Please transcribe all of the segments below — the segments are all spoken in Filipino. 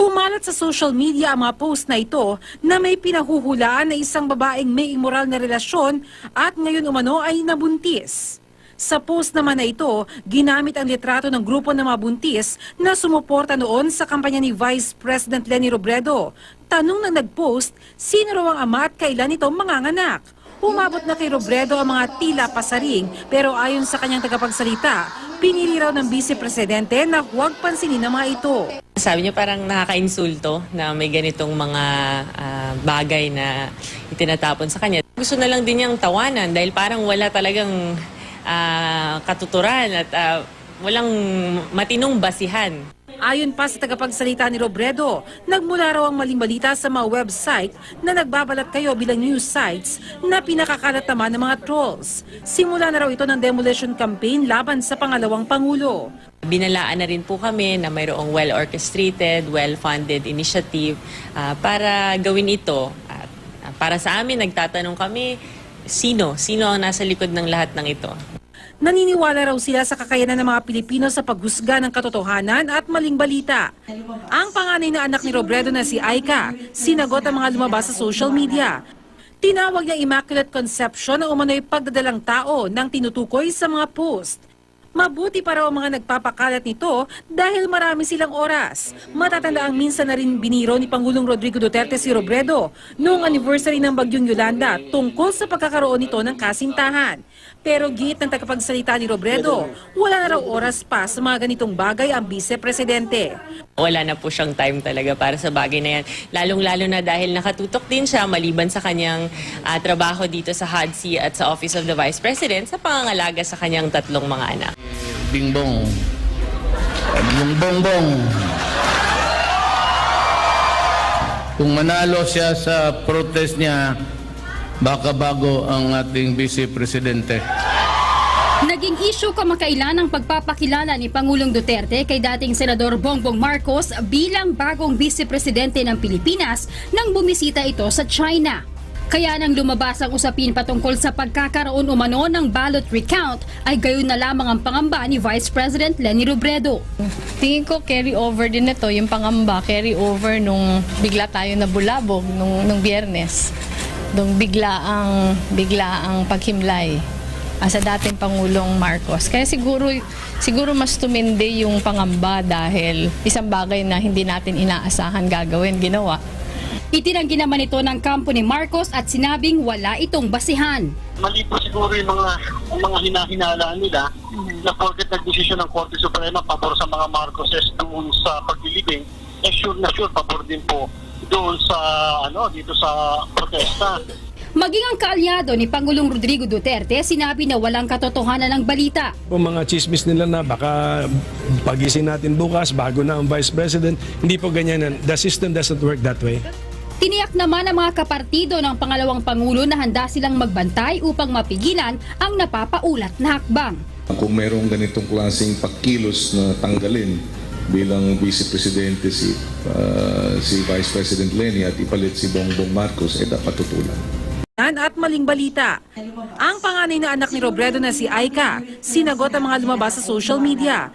Kumalat sa social media ang mga post na ito na may pinahuhulaan na isang babaeng may immoral na relasyon at ngayon umano ay nabuntis. Sa post naman na ito, ginamit ang litrato ng grupo ng mga buntis na sumuporta noon sa kampanya ni Vice President Leni Robredo. Tanong ng nag-post, sino raw ang ama at kailan ito manganganak? Umabot na kay Robredo ang mga tila pasaring pero ayon sa kanyang tagapagsalita, pinili raw ng Vice Presidente na huwag pansinin ang mga ito. Sabi niyo parang nakaka-insulto na may ganitong mga ah, bagay na itinatapon sa kanya. Gusto na lang din niyang tawanan dahil parang wala talagang ah, katuturan at ah, walang matinong basihan. Ayon pa sa tagapagsalita ni Robredo, nagmula raw ang maling balita sa mga website na nagbabalat kayo bilang news sites na pinakakalat naman ng mga trolls. Simula na raw ito ng demolition campaign laban sa pangalawang Pangulo. Binalaan na rin po kami na mayroong well-orchestrated, well-funded initiative ah, para gawin ito. At ah, para sa amin, nagtatanong kami, sino? Sino ang nasa likod ng lahat ng ito? Naniniwala raw sila sa kakayanan ng mga Pilipino sa paghusga ng katotohanan at maling balita. Ang panganay na anak ni Robredo na si Aika, sinagot ang mga lumabas sa social media. Tinawag niya Immaculate Conception ang umano'y pagdadalang tao ng tinutukoy sa mga post. Mabuti pa raw ang mga nagpapakalat nito dahil marami silang oras. Matatanda ang minsan na rin biniro ni Pangulong Rodrigo Duterte si Robredo noong anniversary ng Bagyong Yolanda tungkol sa pagkakaroon nito ng kasintahan. Pero giit ng tagapagsalita ni Robredo, wala na raw oras pa sa mga ganitong bagay ang vice-presidente. Wala na po siyang time talaga para sa bagay na yan. Lalong-lalo na dahil nakatutok din siya maliban sa kanyang ah, trabaho dito sa HODC at sa Office of the Vice President sa pangangalaga sa kanyang tatlong mga anak. Bingbong. Yung bongbong. Kung manalo siya sa protest niya, baka bago ang ating Vice Presidente. Naging issue kamakailan ang pagpapakilala ni Pangulong Duterte kay dating Senador Bongbong Marcos bilang bagong vice-presidente ng Pilipinas nang bumisita ito sa China. Kaya nang lumabas ang usapin patungkol sa pagkakaroon umano ng ballot recount ay gayon na lamang ang pangamba ni Vice President Leni Robredo. Tingin ko carry over din ito, yung pangamba, carry over nung bigla tayo nabulabog nung, nung biyernes. Nung bigla ang, bigla ang paghimlay ah, sa dating Pangulong Marcos. Kaya siguro, siguro mas tumindi yung pangamba dahil isang bagay na hindi natin inaasahan gagawin, ginawa. Itinanggi naman ito ng kampo ni Marcos at sinabing wala itong basihan. mali po siguro yung mga yung mga hinahinala nila na porket nagdesisyon ng Korte Suprema pabor sa mga Marcoses doon sa paglilibing, eh sure na sure pabor din po doon sa ano dito sa protesta. Maging ang kaalyado ni Pangulong Rodrigo Duterte sinabi na walang katotohanan ng balita. Kung mga chismis nila na baka pagising natin bukas bago na ang Vice President, hindi po ganyan. yan. The system doesn't work that way. Tiniyak naman ng mga kapartido ng pangalawang Pangulo na handa silang magbantay upang mapigilan ang napapaulat na hakbang. Kung mayroong ganitong klaseng pagkilos na tanggalin bilang Vice Presidente si, ah, si Vice President Lenny at ipalit si Bongbong Marcos, eh dapat tutulan. at maling balita. Ang panganay na anak ni Robredo na si Aika, sinagot ang mga lumabas sa social media.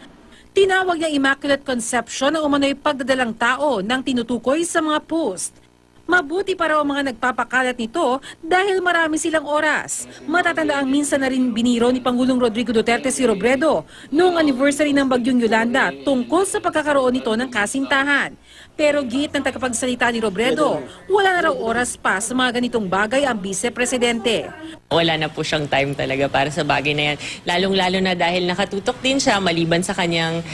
Tinawag niya Immaculate Conception ang umano'y pagdadalang tao ng tinutukoy sa mga post. Mabuti pa raw ang mga nagpapakalat nito dahil marami silang oras. Matatanda ang minsan na rin biniro ni Pangulong Rodrigo Duterte si Robredo noong anniversary ng Bagyong Yolanda tungkol sa pagkakaroon nito ng kasintahan. Pero giit ng tagapagsalita ni Robredo, wala na raw oras pa sa mga ganitong bagay ang vice-presidente. Wala na po siyang time talaga para sa bagay na yan. Lalong-lalo na dahil nakatutok din siya maliban sa kanyang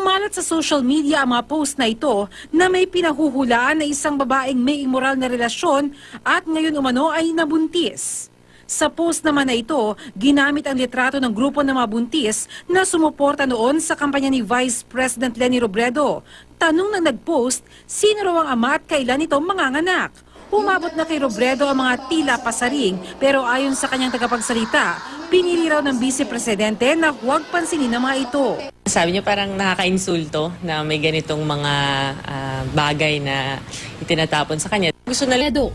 Kumalat sa social media ang mga post na ito na may pinahuhulaan na isang babaeng may immoral na relasyon at ngayon umano ay nabuntis. Sa post naman na ito, ginamit ang litrato ng grupo ng mga buntis na sumuporta noon sa kampanya ni Vice President Leni Robredo. Tanong ng nag-post, sino raw ang ama at kailan ito manganganak? Umabot na kay Robredo ang mga tila pasaring pero ayon sa kanyang tagapagsalita, pinili raw ng vice-presidente na huwag pansinin ang mga ito. Sabi niyo parang nakaka-insulto na may ganitong mga ah, bagay na itinatapon sa kanya. Gusto na Robredo.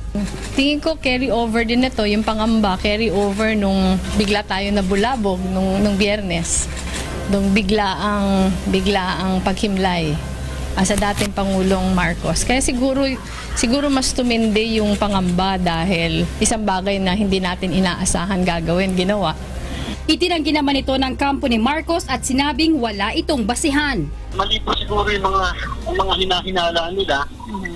Tingin ko carry over din ito, yung pangamba, carry over nung bigla tayo nabulabog nung, nung biyernes. Nung bigla ang, bigla ang paghimlay ah, sa dating Pangulong Marcos. Kaya siguro, siguro mas tumindi yung pangamba dahil isang bagay na hindi natin inaasahan gagawin, ginawa. Itinanggi naman ito ng kampo ni Marcos at sinabing wala itong basihan. Mali po siguro yung mga, yung mga hinahinala nila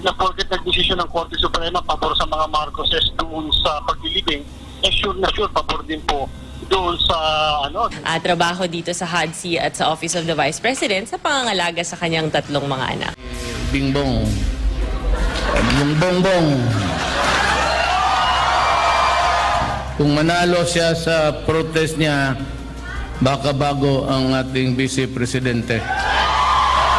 na porket nagdesisyon ng Korte Suprema pabor sa mga Marcoses doon sa paglilibing, eh sure na sure pabor din po doon sa ano Ah, trabaho dito sa HODC at sa Office of the Vice President sa pangangalaga sa kanyang tatlong mga anak. Bingbong. Yung Kung manalo siya sa protest niya, baka bago ang ating Vice Presidente.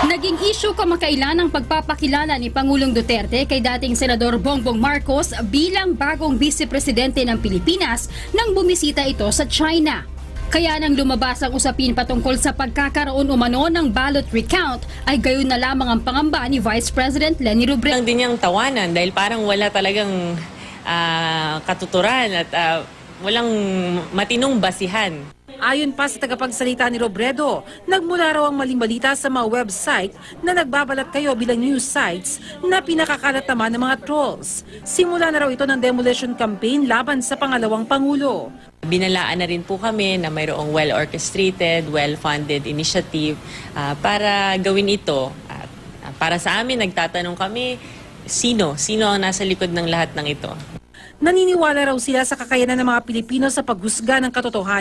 Naging issue kamakailan ang pagpapakilala ni Pangulong Duterte kay dating Senador Bongbong Marcos bilang bagong Vice Presidente ng Pilipinas nang bumisita ito sa China. Kaya nang lumabas ang usapin patungkol sa pagkakaroon umano ng ballot recount ay gayon na lamang ang pangamba ni Vice President Leni Robredo. Lang din niyang tawanan dahil parang wala talagang ah, katuturan at ah, walang matinong basihan. Ayon pa sa tagapagsalita ni Robredo, nagmula raw ang maling balita sa mga website na nagbabalat kayo bilang news sites na pinakakalat naman ng mga trolls. Simula na raw ito ng demolition campaign laban sa pangalawang Pangulo. Binalaan na rin po kami na mayroong well-orchestrated, well-funded initiative ah, para gawin ito. At ah, para sa amin, nagtatanong kami, sino? Sino ang nasa likod ng lahat ng ito? Naniniwala raw sila sa kakayanan ng mga Pilipino sa paghusga ng katotohanan